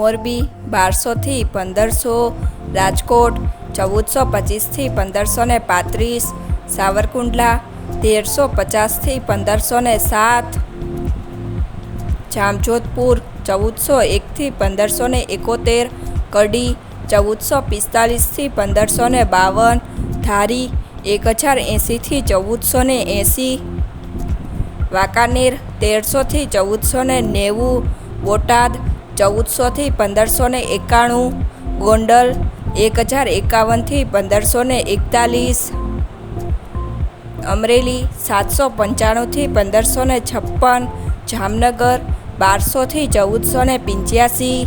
મોરબી બારસોથી પંદરસો, રાજકોટ ચૌદસો પચીસથી પંદરસો ને પાંત્રીસ, સાવરકુંડલા તેરસો પચાસથી પંદરસો ને સાત, જામજોધપુર ચૌદસો એકથી પંદરસો ને એકોતેર, કડી ચૌદસો પિસ્તાલીસથી પંદરસો ને બાવન, ધારી એક હજાર એંસીથી ચૌદસો ને એંસી વાંકાનેર તેરસોથી ચૌદસો ને નેવું, બોટાદ ચૌદસોથી પંદરસો ને એકાણું, ગોંડલ એક હજાર એકાવનથી પંદરસો ને એકતાલીસ, અમરેલી સાતસો પંચાણુંથી પંદરસો ને છપ્પન, જામનગર બારસોથી ચૌદસો ને પંચ્યાસી